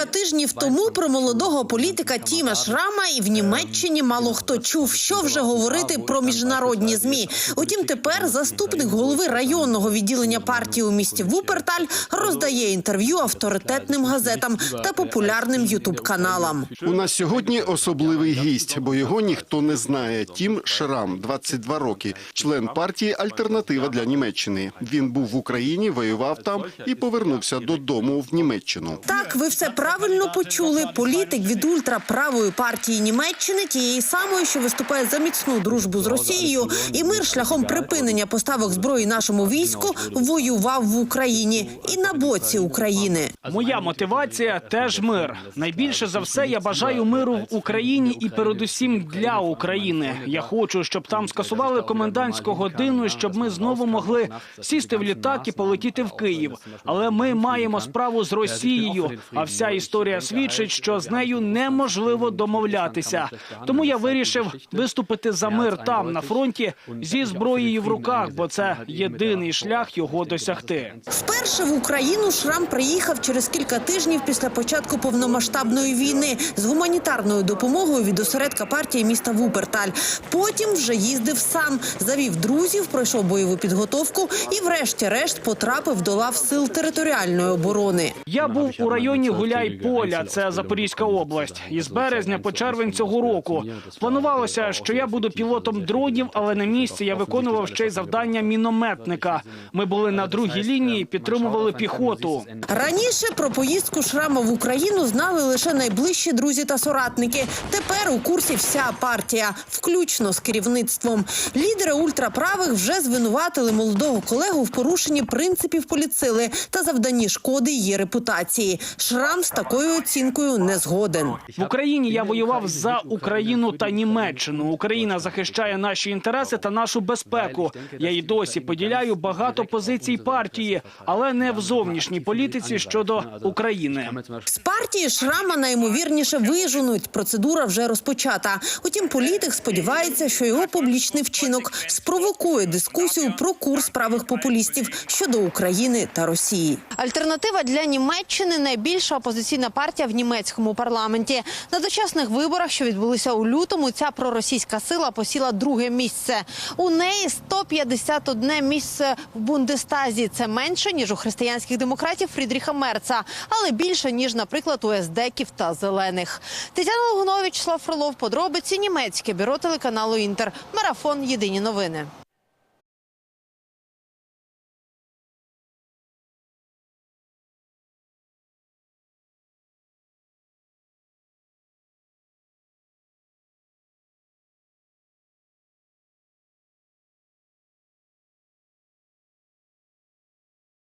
Кілька тижнів тому про молодого політика Тіма Шрама і в Німеччині мало хто чув, що вже говорити про міжнародні змі. Утім, тепер заступник голови районного відділення партії у місті Вуперталь роздає інтерв'ю авторитетним газетам та популярним ютуб каналам. У нас сьогодні особливий гість, бо його ніхто не знає. Тім Шрам, 22 роки, член партії Альтернатива для Німеччини. Він був в Україні, воював там і повернувся додому в Німеччину. Так, ви все правильно почули. Політик від ультраправої партії Німеччини, тієї самої, що виступає за міцну дружбу з Росією, і мир шляхом припинення поставок зброї нашому війську воював в Україні і на боці України. Моя мотивація теж мир. Найбільше за все я бажаю миру в Україні і передусім для України. Я хочу, щоб там скасували комендантську годину, щоб ми знову могли сісти в літак і полетіти в Київ. Але ми маємо справу з Росією. А вся історія свідчить, що з нею неможливо домовлятися. Тому я вирішив виступити за мир там на фронті зі зброєю в руках, бо це єдиний шлях його досягти. Вперше в Україну Шрам приїхав через кілька тижнів після початку повномасштабної війни з гуманітарною допомогою від осередка партії міста Вуперталь. Потім вже їздив сам, завів друзів, пройшов бойову підготовку і, врешті-решт, потрапив до лав сил територіальної оборони. Я був у районі Гуляй-Поля, це Запорізька область, із березня по червень цього року. Планувалося, що я буду пілотом дронів, але на місці я виконував ще й завдання мінометника. Ми були на другій лінії, підтримували піхоту. Раніше про поїздку Шрама в Україну знали лише найближчі друзі та соратники. Тепер у курсі вся партія, включно з керівництвом. Лідери ультраправих вже звинуватили молодого колегу в порушенні принципів поліцили та завданні шкоди її репутації. Шрам з такою оцінкою не згоден. В Україні я воював за Україну та Німеччину. Україна захищає наші інтереси та нашу безпеку. Я й досі поділяю багато позицій партії, але не в зовнішній політиці щодо України. З партії Шрама найімовірніше виженуть. Процедура вже розпочата. Утім, політик сподівається, що його публічний вчинок спровокує дискусію про курс правих популістів щодо України та Росії. Альтернатива для Німеччини найбільша опозиційна партія в німецькому парламенті. На дочасних виборах, що відбулися у лютому, ця проросійська сила посіла друге місце. У неї 151 місце в Бундестазі. Це менше ніж у християнських демократів Фрідріха Мерца, але більше ніж, наприклад, у СДЕКів та зелених. Тетяна Логунович, Слав Фролов, подробиці німецьке бюро телеканалу Інтер. Марафон. Єдині новини.